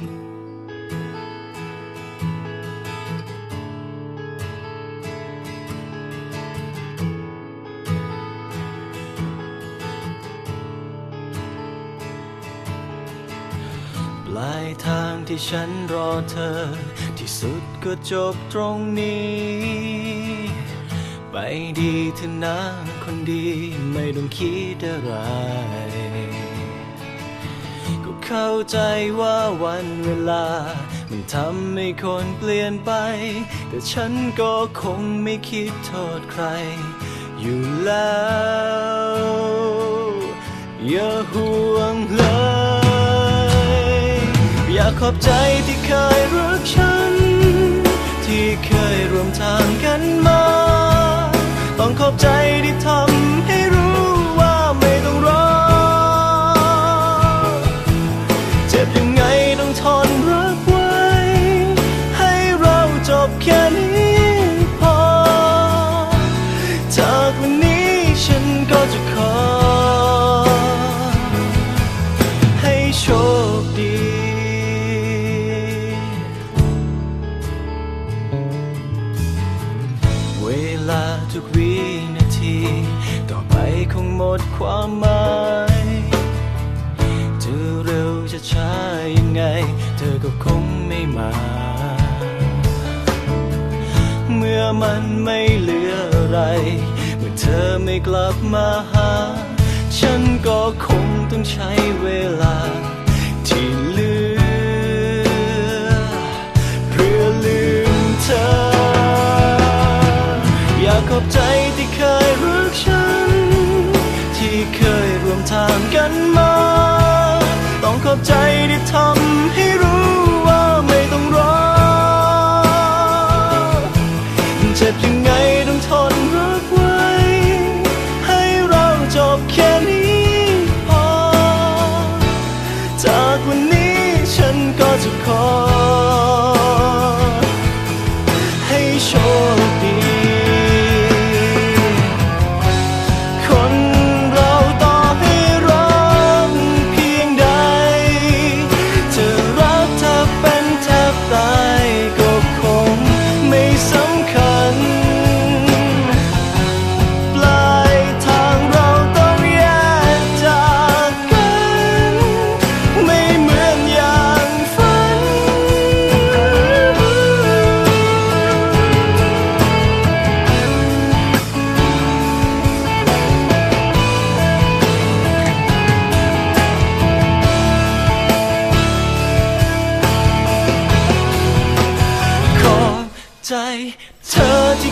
ปลายทางที่ฉันรอเธอ ที่สุดก็จบตรงนี้ ไปดีเถอะนะคนดีไม่ต้องคิดอะไร เข้าใจว่าวันเวลา มันทำให้คนเปลี่ยนไป แต่ฉันก็คงไม่คิดโทษใคร อยู่แล้ว อย่าห่วงเลย อยากขอบใจที่เคยรักฉัน ที่เคยร่วมทางกันมา ต้องขอบใจที่ทำให้ หมดความหมายจะเร็วจะช้ายังไง เธอก็คงไม่มา เมื่อมันไม่เหลืออะไร เมื่อเธอไม่กลับมาหา ฉันก็คงต้องใช้เวลาที่เหลือ กันมา ต้องขอบใจที่ทำให้รู้ว่าไม่ต้องรอ เจ็บยังไงต้องทนรักไว้ ให้เราจบแค่นี้พอ จากวันนี้ฉันก็จะขอ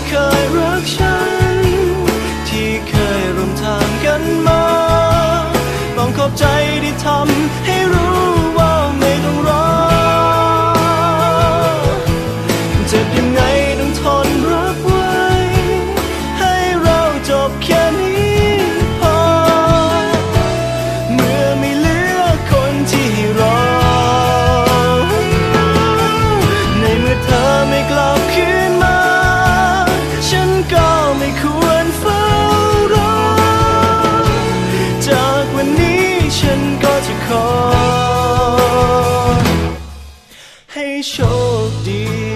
เคยรักฉัน ที่เคยร่วมทางกันมา ต้องขอบใจที่ทำให้รู้ โชคดี